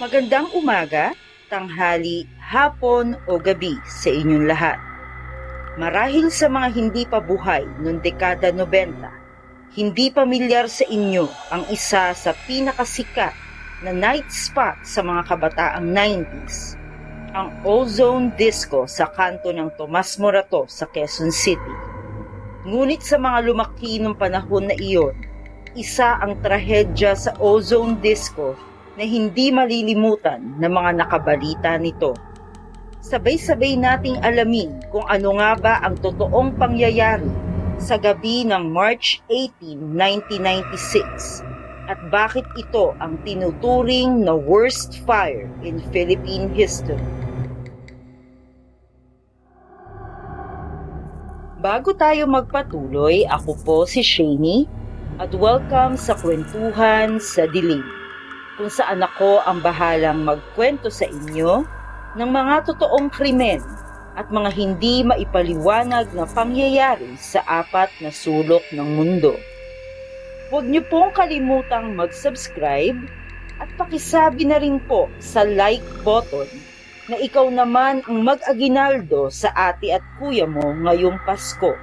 Magandang umaga, tanghali, hapon o gabi sa inyong lahat. Marahil sa mga hindi pa buhay noong dekada 90, hindi pamilyar sa inyo ang isa sa pinakasikat na night spot sa mga kabataang 90s, ang Ozone Disco sa kanto ng Tomas Morato sa Quezon City. Ngunit sa mga lumaki ng panahon na iyon, isa ang trahedya sa Ozone Disco na hindi malilimutan ng mga nakabalita nito. Sabay-sabay nating alamin kung ano nga ba ang totoong pangyayari sa gabi ng March 18, 1996 at bakit ito ang tinuturing na worst fire in Philippine history. Bago tayo magpatuloy, ako po si Shani at welcome sa Kwentuhan sa Dilim kung saan ako ang bahalang magkwento sa inyo ng mga totoong krimen at mga hindi maipaliwanag na pangyayari sa apat na sulok ng mundo. Huwag niyo pong kalimutang mag-subscribe at pakisabi na rin po sa like button na ikaw naman ang mag-aginaldo sa ate at kuya mo ngayong Pasko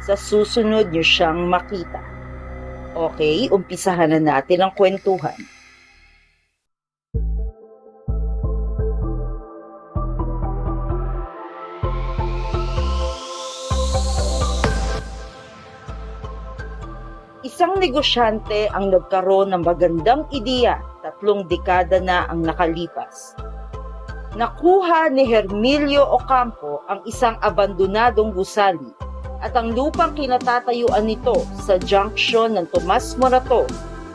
sa susunod niyo siyang makita. Okay, umpisahan na natin ang kwentuhan. Isang negosyante ang nagkaroon ng magandang ideya tatlong dekada na ang nakalipas. Nakuha ni Hermilio Ocampo ang isang abandonadong gusali at ang lupang kinatatayuan nito sa junction ng Tomas Morato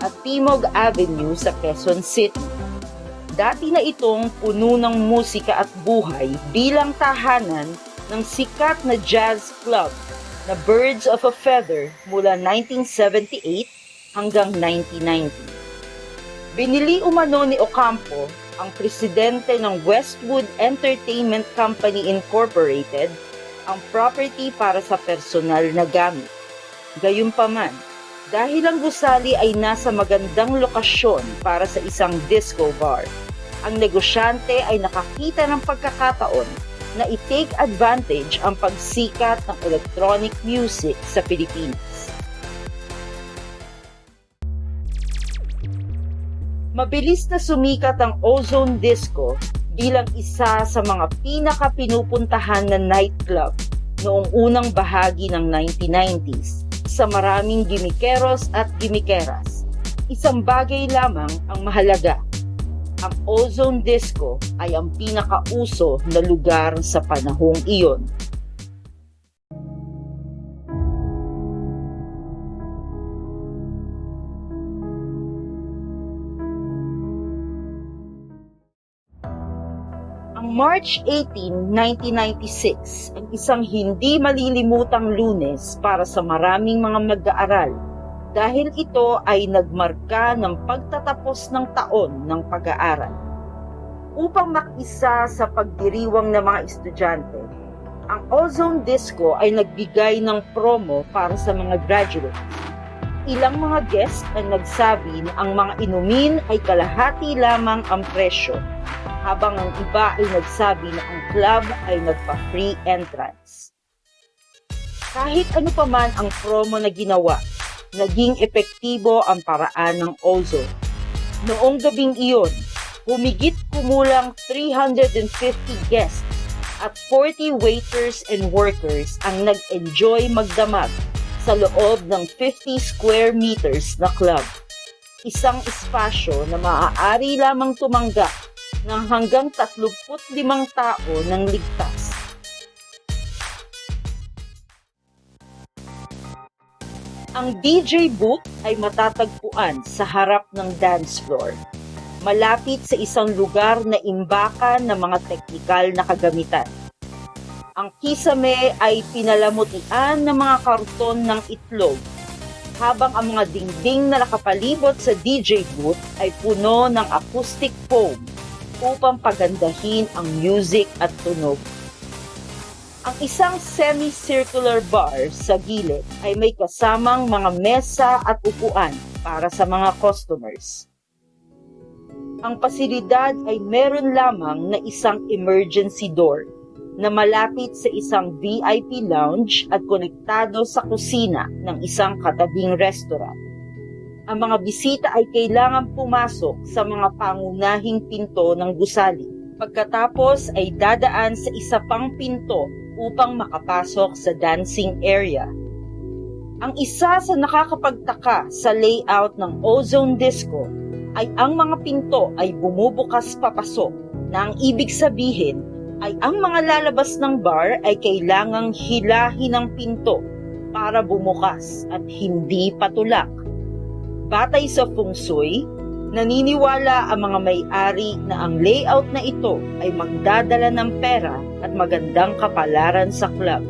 at Timog Avenue sa Quezon City. Dati na itong puno ng musika at buhay bilang tahanan ng sikat na jazz club na Birds of a Feather mula 1978 hanggang 1990. Binili umano ni Ocampo ang presidente ng Westwood Entertainment Company Incorporated ang property para sa personal na gamit. Gayunpaman, dahil ang gusali ay nasa magandang lokasyon para sa isang disco bar, ang negosyante ay nakakita ng pagkakataon na i-take advantage ang pagsikat ng electronic music sa Pilipinas. Mabilis na sumikat ang Ozone Disco bilang isa sa mga pinaka-pinupuntahan na nightclub noong unang bahagi ng 1990s sa maraming gimikeros at gimikeras. Isang bagay lamang ang mahalaga ang Ozone Disco ay ang pinakauso na lugar sa panahong iyon. March 18, 1996 ang isang hindi malilimutang lunes para sa maraming mga mag-aaral dahil ito ay nagmarka ng pagtatapos ng taon ng pag-aaral. Upang makisa sa pagdiriwang ng mga estudyante, ang Ozone Disco ay nagbigay ng promo para sa mga graduates. Ilang mga guest ang nagsabi na ang mga inumin ay kalahati lamang ang presyo, habang ang iba ay nagsabi na ang club ay nagpa-free entrance. Kahit ano pa man ang promo na ginawa, naging epektibo ang paraan ng ozone. Noong gabing iyon, humigit kumulang 350 guests at 40 waiters and workers ang nag-enjoy magdamag sa loob ng 50 square meters na club. Isang espasyo na maaari lamang tumanggap ng hanggang 35 tao ng ligtas. Ang DJ booth ay matatagpuan sa harap ng dance floor, malapit sa isang lugar na imbakan ng mga teknikal na kagamitan. Ang kisame ay pinalamutian ng mga karton ng itlog, habang ang mga dingding na nakapalibot sa DJ booth ay puno ng acoustic foam upang pagandahin ang music at tunog ang isang semi-circular bar sa gilid ay may kasamang mga mesa at upuan para sa mga customers. Ang pasilidad ay meron lamang na isang emergency door na malapit sa isang VIP lounge at konektado sa kusina ng isang katabing restaurant. Ang mga bisita ay kailangan pumasok sa mga pangunahing pinto ng gusali. Pagkatapos ay dadaan sa isa pang pinto upang makapasok sa dancing area. Ang isa sa nakakapagtaka sa layout ng Ozone Disco ay ang mga pinto ay bumubukas papasok na ang ibig sabihin ay ang mga lalabas ng bar ay kailangang hilahin ng pinto para bumukas at hindi patulak. Batay sa feng shui, naniniwala ang mga may-ari na ang layout na ito ay magdadala ng pera at magandang kapalaran sa club.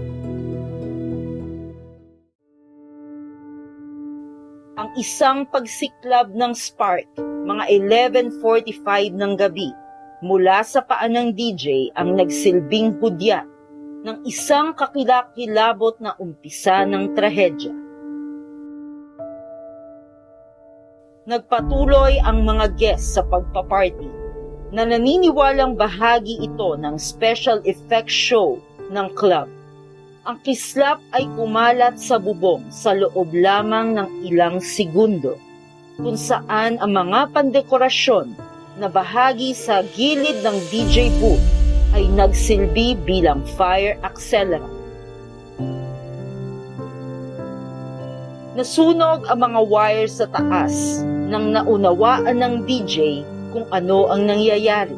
Ang isang pagsiklab ng spark, mga 11.45 ng gabi, mula sa paan ng DJ ang nagsilbing hudyat ng isang kakilakilabot na umpisa ng trahedya. Nagpatuloy ang mga guests sa pagpaparty na naniniwalang bahagi ito ng special effects show ng club. Ang kislap ay kumalat sa bubong sa loob lamang ng ilang segundo kung saan ang mga pandekorasyon na bahagi sa gilid ng DJ booth ay nagsilbi bilang fire accelerant. Nasunog ang mga wires sa taas nang naunawaan ng DJ kung ano ang nangyayari.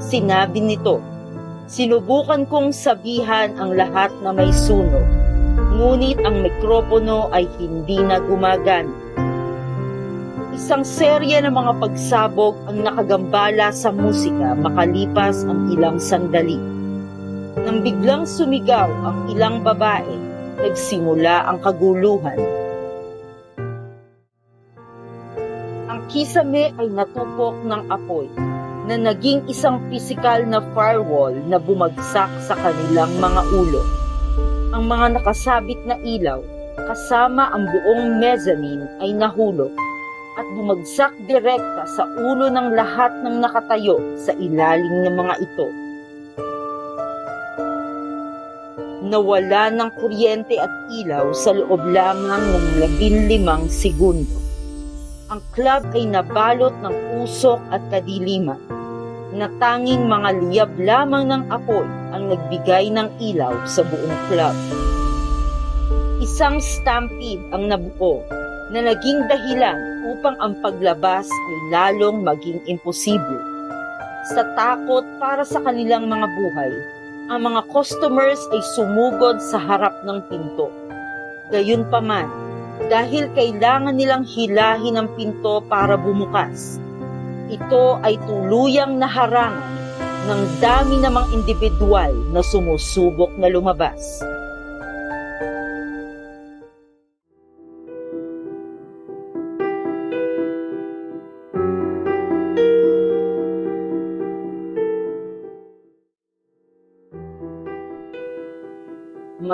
Sinabi nito, Sinubukan kong sabihan ang lahat na may sunog, ngunit ang mikropono ay hindi na gumagana. Isang serya ng mga pagsabog ang nakagambala sa musika makalipas ang ilang sandali. Nang biglang sumigaw ang ilang babae, nagsimula ang kaguluhan. Kisame ay natupok ng apoy na naging isang pisikal na firewall na bumagsak sa kanilang mga ulo. Ang mga nakasabit na ilaw kasama ang buong mezzanine ay nahulog at bumagsak direkta sa ulo ng lahat ng nakatayo sa ilalim ng mga ito. Nawala ng kuryente at ilaw sa loob lamang ng labinlimang segundo. Ang club ay nabalot ng usok at kadiliman na tanging mga liyab lamang ng apoy ang nagbigay ng ilaw sa buong club. Isang stampede ang nabuo na naging dahilan upang ang paglabas ay lalong maging imposible. Sa takot para sa kanilang mga buhay, ang mga customers ay sumugod sa harap ng pinto. Gayunpaman, dahil kailangan nilang hilahin ang pinto para bumukas, ito ay tuluyang naharangan ng dami namang individual na sumusubok na lumabas.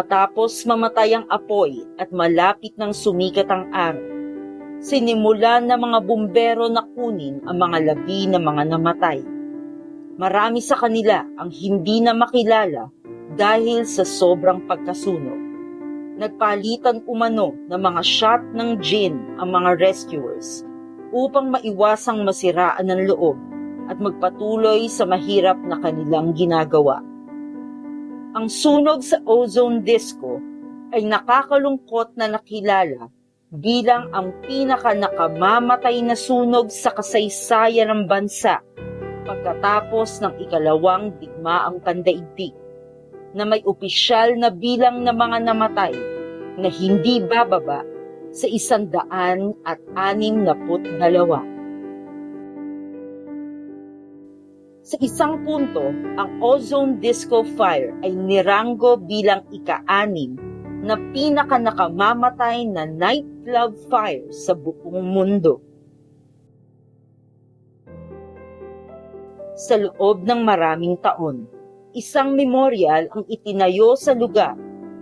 Matapos mamatay ang apoy at malapit ng sumikat ang araw, sinimulan ng mga bumbero na kunin ang mga labi ng mga namatay. Marami sa kanila ang hindi na makilala dahil sa sobrang pagkasunog. Nagpalitan umano ng mga shot ng gin ang mga rescuers upang maiwasang masiraan ng loob at magpatuloy sa mahirap na kanilang ginagawa. Ang sunog sa ozone disco ay nakakalungkot na nakilala bilang ang pinaka nakamamatay na sunog sa kasaysayan ng bansa pagkatapos ng ikalawang digmaang pandaigdig na may opisyal na bilang ng mga namatay na hindi bababa sa isandaan at anim na put dalawa. Sa isang punto, ang ozone disco fire ay niranggo bilang ika-anim na pinaka nakamamatay na nightclub fire sa buong mundo. Sa loob ng maraming taon, isang memorial ang itinayo sa lugar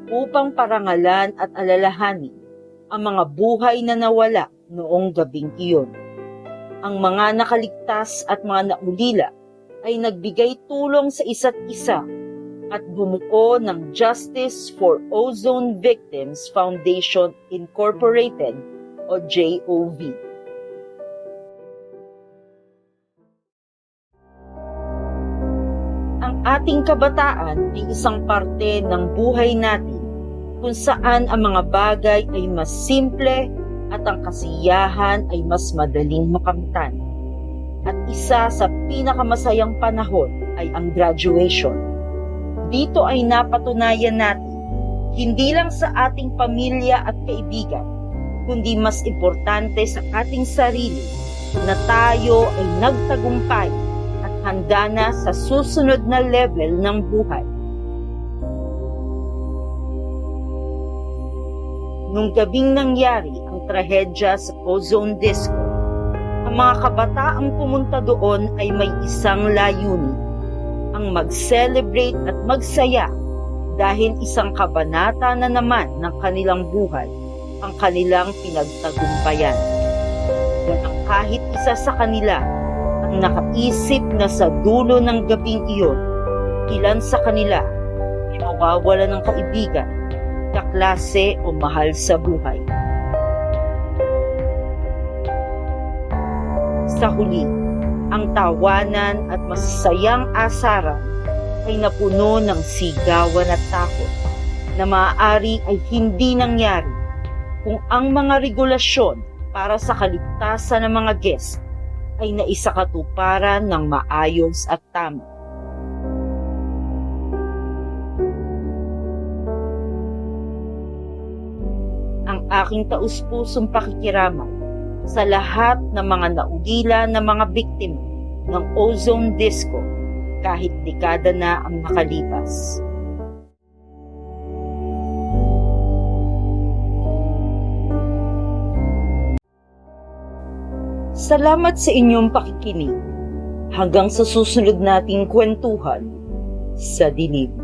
upang parangalan at alalahanin ang mga buhay na nawala noong gabing iyon. Ang mga nakaligtas at mga naulila ay nagbigay tulong sa isa't isa at bumuo ng Justice for Ozone Victims Foundation Incorporated o JOV. Ang ating kabataan ay isang parte ng buhay natin kung saan ang mga bagay ay mas simple at ang kasiyahan ay mas madaling makamtan. At isa sa pinakamasayang panahon ay ang graduation. Dito ay napatunayan natin, hindi lang sa ating pamilya at kaibigan, kundi mas importante sa ating sarili na tayo ay nagtagumpay at handa na sa susunod na level ng buhay. Nung gabing nangyari ang trahedya sa ozone disco, mga kabataang pumunta doon ay may isang layunin, ang mag-celebrate at magsaya dahil isang kabanata na naman ng kanilang buhay ang kanilang pinagtagumpayan. Walang kahit isa sa kanila ang nakaisip na sa dulo ng gabing iyon, ilan sa kanila ay mawawala ng kaibigan, kaklase o mahal sa buhay. Sa huli, ang tawanan at masasayang asaran ay napuno ng sigawan at takot na maaari ay hindi nangyari kung ang mga regulasyon para sa kaligtasan ng mga guest ay naisakatuparan ng maayos at tama. Ang aking taus-pusong pakikiramay sa lahat ng mga naugila na mga biktima ng ozone disco kahit dekada na ang nakalipas. Salamat sa inyong pakikinig. Hanggang sa susunod nating kwentuhan sa dilim.